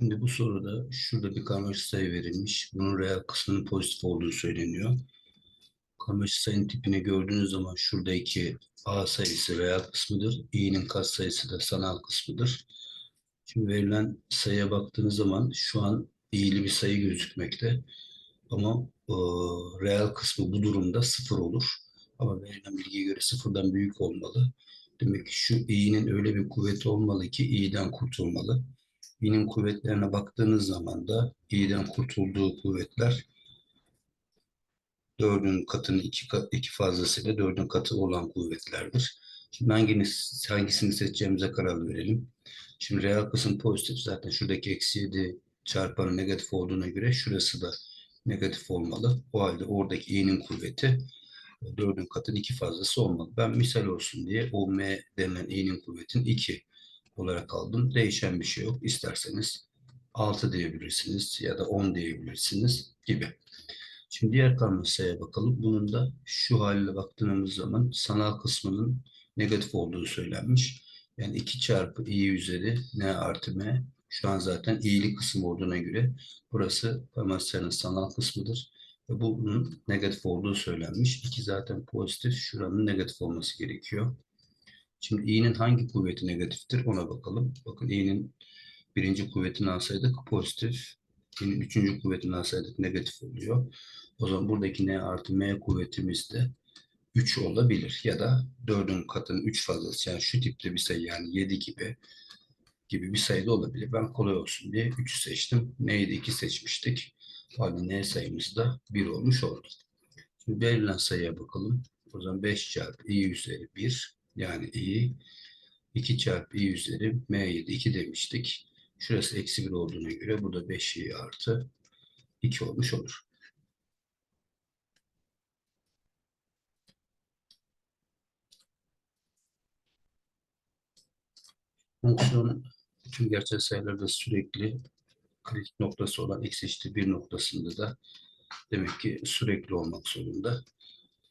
Şimdi bu soruda şurada bir karmaşık sayı verilmiş. Bunun reel kısmının pozitif olduğu söyleniyor. Karmaşık sayının tipini gördüğünüz zaman şuradaki A sayısı reel kısmıdır. i'nin katsayısı da sanal kısmıdır. Şimdi verilen sayıya baktığınız zaman şu an i'li bir sayı gözükmekte. Ama e, reel kısmı bu durumda sıfır olur. Ama verilen bilgiye göre sıfırdan büyük olmalı. Demek ki şu i'nin öyle bir kuvveti olmalı ki i'den kurtulmalı. İ'nin kuvvetlerine baktığınız zaman da i'den kurtulduğu kuvvetler dördün katının iki, kat, iki fazlasıyla dördün katı olan kuvvetlerdir. Şimdi hanginiz, hangisini seçeceğimize karar verelim. Şimdi reel kısım pozitif. Zaten şuradaki eksi 7 çarpanı negatif olduğuna göre şurası da negatif olmalı. O halde oradaki i'nin kuvveti dördün katın iki fazlası olmalı. Ben misal olsun diye o m denilen i'nin kuvvetin 2 olarak aldım. Değişen bir şey yok. İsterseniz 6 diyebilirsiniz ya da 10 diyebilirsiniz gibi. Şimdi diğer karmaşaya bakalım. Bunun da şu haliyle baktığımız zaman sanal kısmının negatif olduğu söylenmiş. Yani 2 çarpı i üzeri n artı m. Şu an zaten i'li kısım olduğuna göre burası karmaşanın sanal kısmıdır. Ve bunun negatif olduğu söylenmiş. 2 zaten pozitif. Şuranın negatif olması gerekiyor. Şimdi i'nin hangi kuvveti negatiftir ona bakalım. Bakın i'nin birinci kuvvetini alsaydık pozitif. i'nin üçüncü kuvvetini alsaydık negatif oluyor. O zaman buradaki n artı m kuvvetimiz de 3 olabilir. Ya da 4'ün katının 3 fazlası. Yani şu tipte bir sayı yani 7 gibi gibi bir sayı da olabilir. Ben kolay olsun diye 3'ü seçtim. N'yi de 2 seçmiştik. O halde n sayımız da 1 olmuş oldu. Şimdi verilen sayıya bakalım. O zaman 5 çarpı i üzeri 1 yani i 2 çarpı i üzeri m'ye de 2 demiştik. Şurası eksi 1 olduğuna göre bu da 5i artı 2 olmuş olur. Fonksiyon tüm gerçel sayılarda sürekli kritik noktası olan x eşittir 1 noktasında da demek ki sürekli olmak zorunda.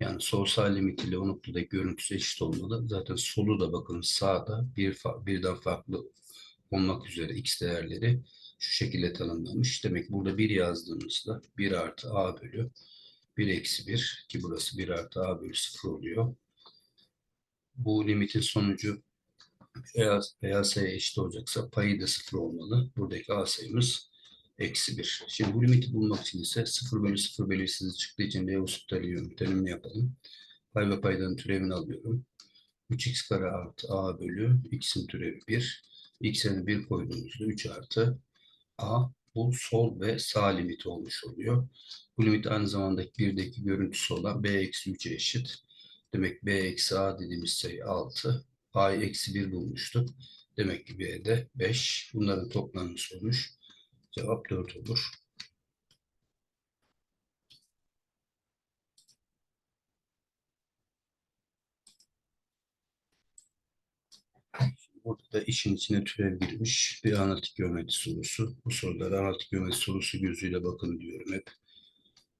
Yani sol sağ limit ile o noktadaki görüntüsü eşit olmalı. Zaten solu da bakın sağda bir fa birden farklı olmak üzere x değerleri şu şekilde tanımlanmış. Demek burada 1 yazdığımızda 1 artı a bölü 1 eksi 1 ki burası 1 artı a bölü 0 oluyor. Bu limitin sonucu veya sayı eşit olacaksa payı da 0 olmalı. Buradaki a sayımız eksi 1. Şimdi bu limiti bulmak için ise 0 bölü 0 belirsizliği çıktığı için Leo-Suttali yöntemini yapalım. Pay ve paydanın türevini alıyorum. 3x kare artı a bölü x'in türevi 1. x'e 1 koyduğumuzda 3 artı a. Bu sol ve sağ limiti olmuş oluyor. Bu limit aynı zamanda 1'deki görüntüsü olan b eksi 3'e eşit. Demek b eksi a dediğimiz sayı 6. a'yı eksi 1 bulmuştuk. Demek ki b'de 5. Bunların toplamı sonuç. Cevap 4 olur. Burada da işin içine türev girmiş bir analitik geometri sorusu. Bu sorulara analitik geometri sorusu gözüyle bakın diyorum hep.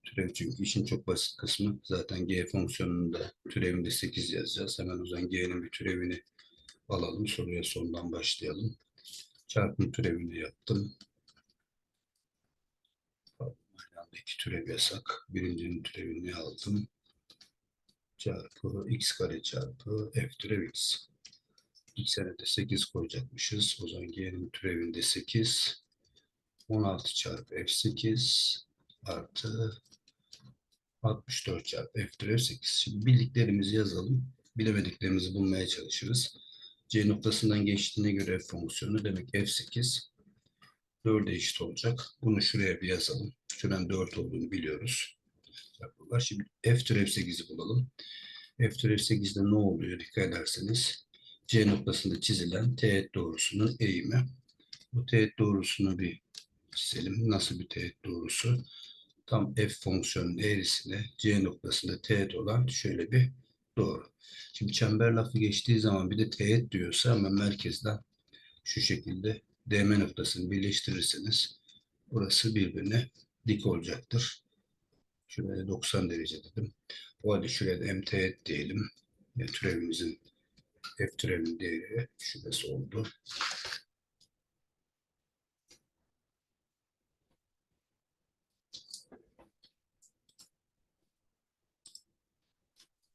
Türev çünkü işin çok basit kısmı. Zaten g fonksiyonunda türevinde 8 yazacağız. Hemen o zaman g'nin bir türevini alalım. Soruya sondan başlayalım. Çarpım türevini yaptım. Aynı anda iki türev yasak. Birincinin türevini aldım. Çarpı x kare çarpı f türev x. x'e de 8 koyacakmışız. O zaman g'nin türevinde 8. 16 çarpı f8 artı 64 çarpı f türev 8. Şimdi bildiklerimizi yazalım. Bilemediklerimizi bulmaya çalışırız. C noktasından geçtiğine göre f fonksiyonu demek f8 4'e eşit olacak. Bunu şuraya bir yazalım. Şuranın 4 olduğunu biliyoruz. Şimdi f türev 8'i bulalım. f türev 8'de ne oluyor dikkat ederseniz C noktasında çizilen teğet doğrusunun eğimi. Bu teğet doğrusunu bir çizelim. Nasıl bir teğet doğrusu? Tam f fonksiyonun eğrisine C noktasında teğet olan şöyle bir doğru. Şimdi çember lafı geçtiği zaman bir de teğet diyorsa hemen merkezden şu şekilde DM noktasını birleştirirseniz burası birbirine dik olacaktır. Şuraya 90 derece dedim. O halde şuraya MT diyelim. Yani türevimizin F türevinin değeri şurası oldu.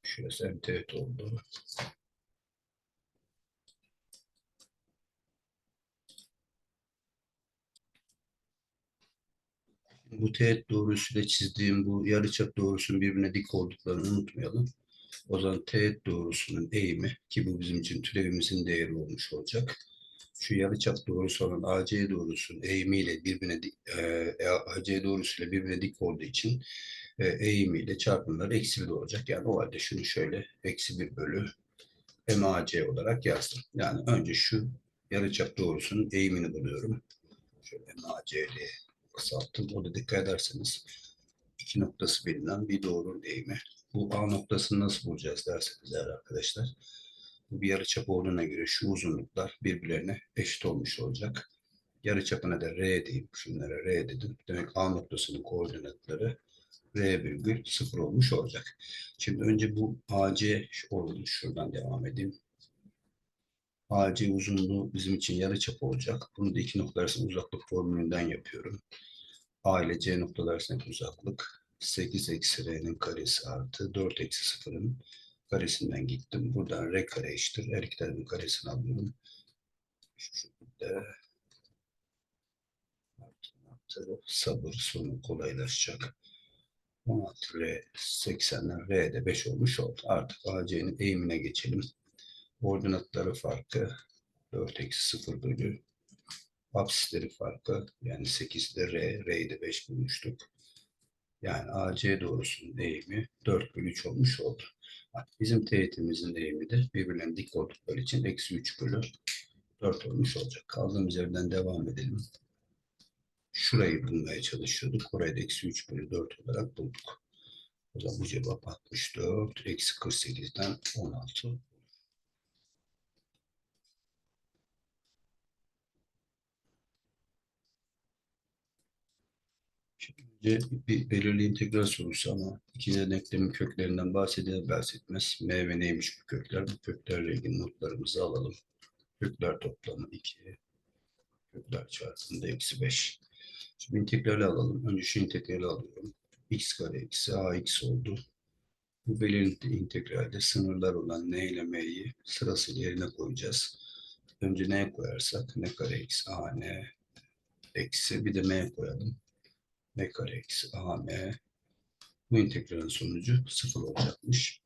Şurası MT oldu. Bu teğet doğrusuyla çizdiğim bu yarıçap doğrusunun birbirine dik olduklarını unutmayalım. O zaman teğet doğrusunun eğimi ki bu bizim için türevimizin değeri olmuş olacak. Şu yarıçap doğrusu olan AC doğrusunun eğimiyle birbirine dik, e, AC doğrusuyla birbirine dik olduğu için e, eğimiyle çarpımları eksili olacak. Yani o halde şunu şöyle eksi bir bölü MAC olarak yazdım. Yani önce şu yarıçap doğrusunun eğimini buluyorum. Şöyle MAC diye kısalttım. Orada dikkat ederseniz iki noktası bilinen bir doğrunun eğimi. Bu A noktasını nasıl bulacağız derseniz eğer arkadaşlar. Bu bir yarıçap olduğuna göre şu uzunluklar birbirlerine eşit olmuş olacak. Yarıçapına da R diyeyim. Şunlara R dedim. Demek A noktasının koordinatları R virgül sıfır olmuş olacak. Şimdi önce bu AC oldu. Şuradan devam edeyim. AC uzunluğu bizim için yarıçap olacak. Bunu da iki nokta uzaklık formülünden yapıyorum. A ile C noktalar uzaklık 8 eksi R'nin karesi artı 4 eksi 0'ın karesinden gittim. Buradan R kare eşittir. Her iki tarafın karesini alıyorum. Şu sabır sonu kolaylaşacak. 16 R 80'den R de 5 olmuş oldu. Artık AC'nin eğimine geçelim. Ordinatları farkı 4 eksi 0 bölü apsisleri farkı yani 8 de R, R'yi de 5 bulmuştuk. Yani AC doğrusunun eğimi 4 bölü 3 olmuş oldu. Bizim teğetimizin eğimi de birbirlerine dik oldukları için eksi 3 bölü 4 olmuş olacak. Kaldığımız yerden devam edelim. Şurayı bulmaya çalışıyorduk. Orayı da eksi 3 bölü 4 olarak bulduk. O zaman bu cevap 64. Eksi 48'den 16 Şimdi bir belirli integral sorusu ama ikinci denklemin köklerinden bahseder bahsetmez. M ve neymiş bu kökler? Bu köklerle ilgili notlarımızı alalım. Kökler toplamı 2. Kökler çarpımında eksi 5. Şimdi integrali alalım. Önce şu integrali alıyorum. x kare eksi ax oldu. Bu belirli integralde sınırlar olan n ile m'yi sırasıyla yerine koyacağız. Önce n koyarsak n kare eksi a n eksi bir de m koyalım m kare eksi am bu integralin sonucu sıfır olacakmış.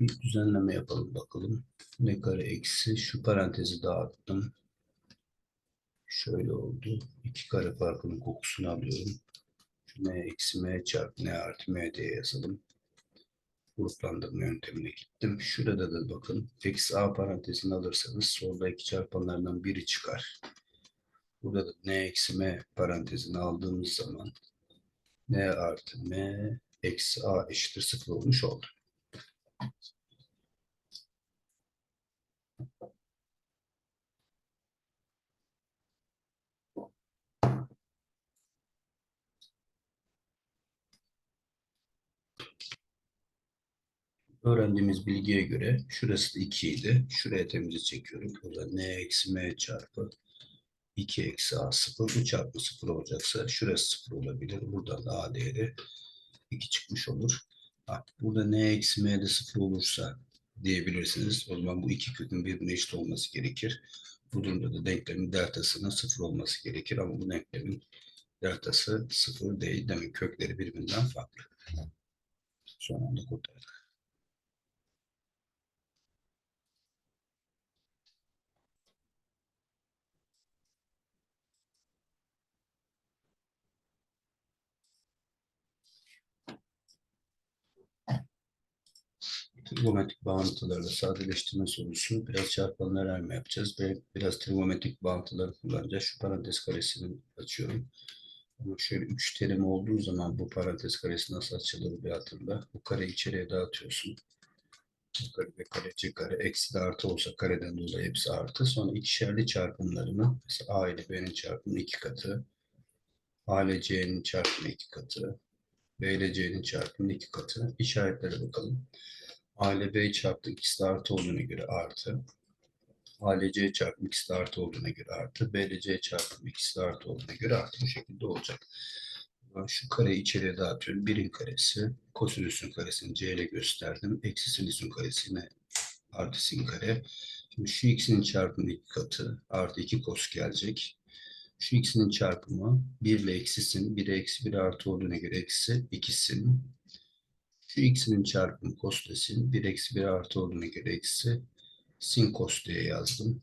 Bir düzenleme yapalım bakalım. m kare eksi şu parantezi dağıttım. Şöyle oldu. İki kare farkının kokusunu alıyorum. Şu m eksi m çarpı n artı m diye yazalım. Gruplandırma yöntemine gittim. Şurada da bakın. Eksi a parantezini alırsanız solda iki çarpanlardan biri çıkar. Burada da n eksi m parantezini aldığımız zaman n artı m eksi a eşittir sıfır olmuş oldu. Öğrendiğimiz bilgiye göre şurası da 2 idi. Şuraya temizi çekiyorum. Zaman n eksi m çarpı 2 eksi a 0. Bu çarpı 0 olacaksa şurası 0 olabilir. Buradan da a değeri 2 çıkmış olur. Bak, burada n eksi m de 0 olursa diyebilirsiniz. O zaman bu iki kökün birbirine eşit olması gerekir. Bu durumda da denklemin deltasının 0 olması gerekir. Ama bu denklemin deltası 0 değil. Demek kökleri birbirinden farklı. Son anda kurtardık. Trigonometrik bağıntılarla sadeleştirme sorusu biraz çarpanlar erme yapacağız ve biraz trigonometrik bağıntıları kullanacağız. Şu parantez karesini açıyorum. Ama şöyle üç terim olduğu zaman bu parantez karesi nasıl açılır bir hatırla. Bu kare içeriye dağıtıyorsun. Bu kare ve kare kare eksi de artı olsa kareden dolayı hepsi artı. Sonra ikişerli çarpımlarını mesela A ile B'nin çarpımı iki katı. A ile C'nin çarpımı iki katı. B ile C'nin çarpımı iki katı. İşaretlere bakalım. A ile B çarpı de artı olduğuna göre artı. A ile C çarpı de artı olduğuna göre artı. B ile C çarpı de artı olduğuna göre artı. Bu şekilde olacak. Şu kareyi içeriye dağıtıyorum. Birin karesi, kosinüsün karesini c ile gösterdim. Eksi sinüsün karesine artı sin kare. Şimdi şu ikisinin çarpımı iki katı artı iki kos gelecek. Şu ikisinin çarpımı 1 ile eksi sin, 1'e eksi 1 artı olduğuna göre eksi 2 sin. Şu ikisinin çarpımı da sin, 1 eksi 1 artı olduğuna göre eksi sin kos diye yazdım.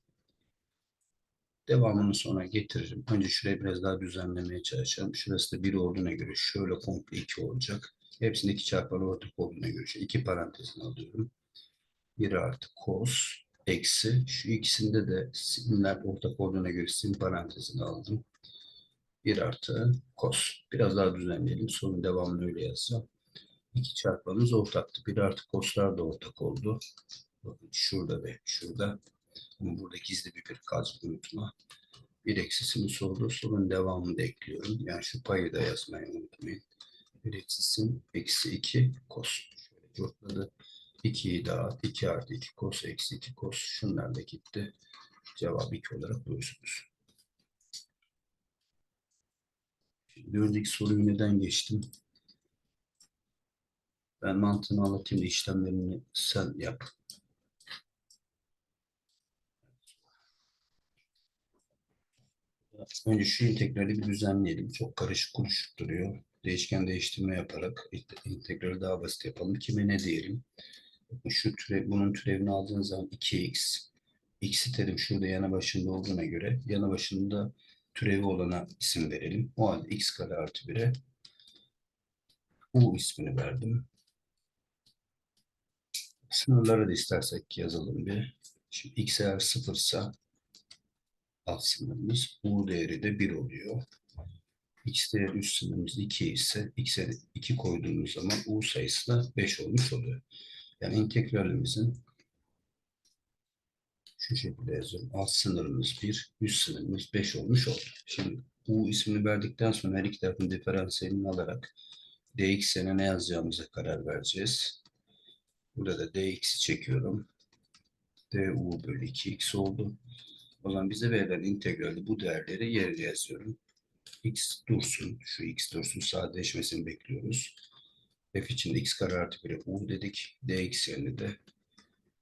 Devamını sonra getiririm. Önce şurayı biraz daha düzenlemeye çalışalım. Şurası da 1 olduğuna göre şöyle komple 2 olacak. Hepsinde 2 çarpanı ortak olduğuna göre şu iki parantezini alıyorum. 1 artı cos eksi şu ikisinde de sinler ortak olduğuna göre sin parantezini aldım. 1 artı cos. Biraz daha düzenleyelim. Sorun devamını öyle yazacağım. 2 çarpanımız ortaktı. 1 artı coslar da ortak oldu. Bakın şurada ve şurada. Ama burada gizli bir bir kalacak unutma. Bir eksi sinüs oldu. Sorun devamını da ekliyorum. Yani şu payı da yazmayı unutmayın. Bir eksi sin eksi 2 cos. Şöyle yurtladı. 2'yi dağıt. 2 artı 2 cos eksi 2 cos. Şunlar da gitti. Cevap 2 olarak bulursunuz. Şimdi önceki soruyu neden geçtim? Ben mantığını anlatayım da işlemlerini sen yap. Önce şu integrali bir düzenleyelim. Çok karışık kuruşuk duruyor. Değişken değiştirme yaparak integrali daha basit yapalım. Kime ne diyelim? Şu türev, bunun türevini aldığınız zaman 2x. X'i terim şurada yana başında olduğuna göre yana başında türevi olana isim verelim. O halde x kare artı 1'e u ismini verdim. Sınırları da istersek yazalım bir. Şimdi x eğer sıfırsa alt sınırımız u değeri de 1 oluyor. x değeri üst sınırımız 2 ise x'e 2 koyduğumuz zaman u sayısı da 5 olmuş oluyor. Yani integralimizin şu şekilde yazıyorum. Alt sınırımız 1, üst sınırımız 5 olmuş oldu. Şimdi u ismini verdikten sonra her iki tarafın diferansiyelini alarak dx'e ne yazacağımıza karar vereceğiz. Burada da dx'i çekiyorum. du bölü 2x oldu. O zaman bize verilen integrali bu değerleri yerine yazıyorum. x dursun. Şu x dursun. Sadeleşmesini bekliyoruz. f için de x kare artı 1'e u dedik. dx yerine de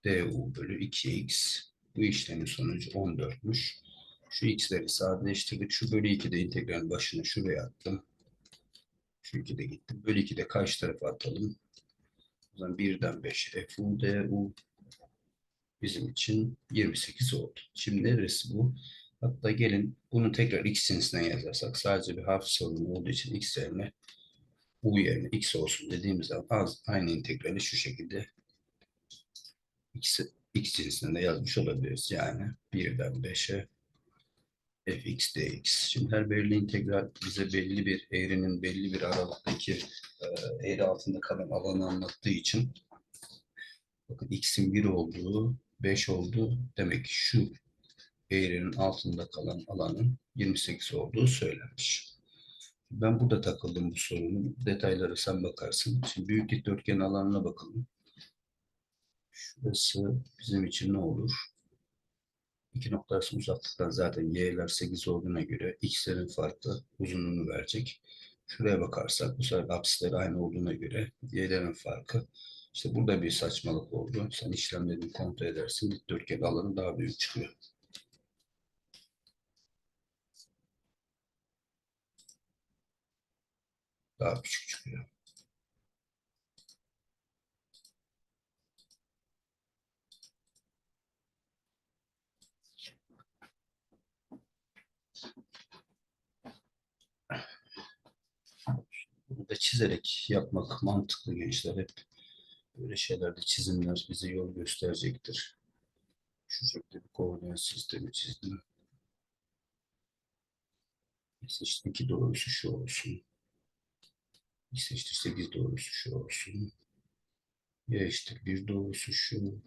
du bölü 2x. Bu işlemin sonucu 14'müş. Şu x'leri sadeleştirdik. Şu bölü 2'de integralin başına şuraya attım. Şu 2 de gitti. Bölü 2 de karşı tarafa atalım. O zaman 1'den 5'e fu du bizim için 28 oldu. Şimdi neresi bu? Hatta gelin bunu tekrar x cinsinden yazarsak sadece bir harf sorunu olduğu için x yerine u yerine x olsun dediğimiz zaman az, aynı integrali şu şekilde x, x cinsinden de yazmış olabiliriz. Yani 1'den 5'e fx dx. Şimdi her belirli integral bize belli bir eğrinin belli bir aralıktaki eğri altında kalan alanı anlattığı için bakın x'in 1 olduğu 5 oldu. Demek ki şu eğrinin altında kalan alanın 28 olduğu söylenmiş. Ben burada takıldım bu sorunun. Detaylara sen bakarsın. Şimdi büyük dikdörtgen alanına bakalım. Şurası bizim için ne olur? İki nokta arasında uzaklıktan zaten y'ler 8 olduğuna göre x'lerin farklı uzunluğunu verecek. Şuraya bakarsak bu sefer apsisleri aynı olduğuna göre y'lerin farkı işte burada bir saçmalık oldu. Sen işlemlerini kontrol edersin. Dikdörtgen alanı daha büyük çıkıyor. Daha küçük çıkıyor. Bunu da çizerek yapmak mantıklı gençler hep. Böyle şeylerde çizimler bize yol gösterecektir. Şu şekilde bir koordinat sistemi çizdim. X eşittir 2 doğrusu şu olsun. X eşittir 8 doğrusu şu olsun. Y eşittir 1 doğrusu şu.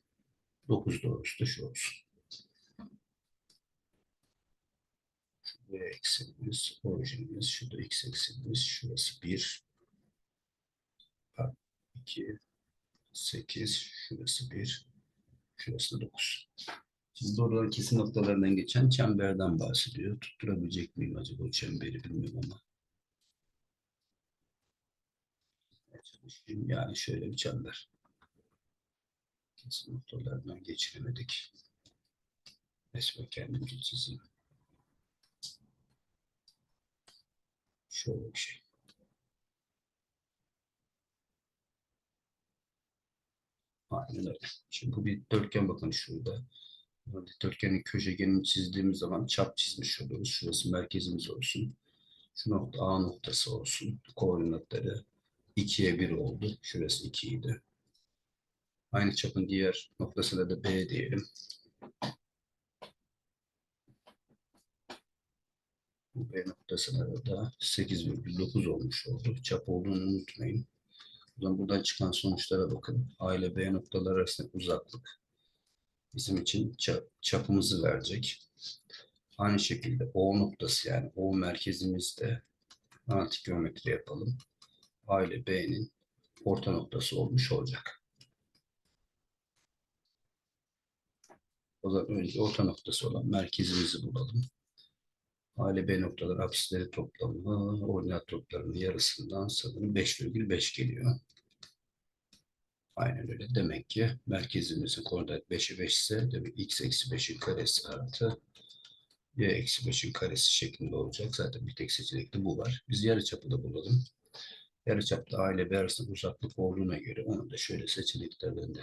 9 doğrusu da şu olsun. Y eksenimiz, orijinimiz, şurada x eksenimiz, şurası 1, 2, 8, şurası 1, şurası da 9. Şimdi doğruların kesim noktalarından geçen çemberden bahsediyor. Tutturabilecek miyim acaba o çemberi bilmiyorum ama. Yani şöyle bir çember. Kesin noktalardan geçiremedik. Resmen kendimce çizeyim. Şöyle bir şey. Aynen öyle. Şimdi bu bir dörtgen bakın şurada. Bu Dikdörtgenin köşegenini çizdiğimiz zaman çap çizmiş oluyoruz. Şurası merkezimiz olsun. Şu nokta A noktası olsun. Koordinatları 2'ye 1 oldu. Şurası 2 idi. Aynı çapın diğer noktasına da B diyelim. B noktasına da 8,9 olmuş oldu. Çap olduğunu unutmayın. Zaman buradan çıkan sonuçlara bakın. A ile B noktalar arasındaki uzaklık bizim için ça- çapımızı verecek. Aynı şekilde O noktası yani O merkezimizde analitik geometri yapalım. A ile B'nin orta noktası olmuş olacak. O zaman önce orta noktası olan merkezimizi bulalım. A ile B noktaları apsisleri toplamı, ordinat toplarının yarısından sanırım 5,5 geliyor. Aynen öyle. Demek ki merkezimizin koordinat 5'e 5 ise demek x eksi 5'in karesi artı y eksi 5'in karesi şeklinde olacak. Zaten bir tek seçenekte bu var. Biz yarıçapı da bulalım. Yarıçapta A ile B arasında uzaklık olduğuna göre onu da şöyle seçeneklerden de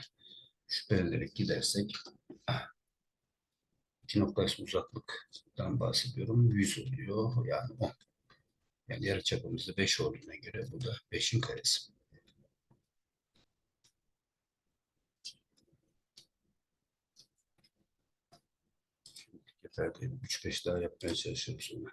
şüphelenerek gidersek iki nokta arasında uzaklıktan bahsediyorum. 100 oluyor. Yani 10. Yani yarıçapımız da 5 olduğuna göre bu da 5'in karesi. Yeter değil. 3-5 daha yapmaya çalışıyorum sonra.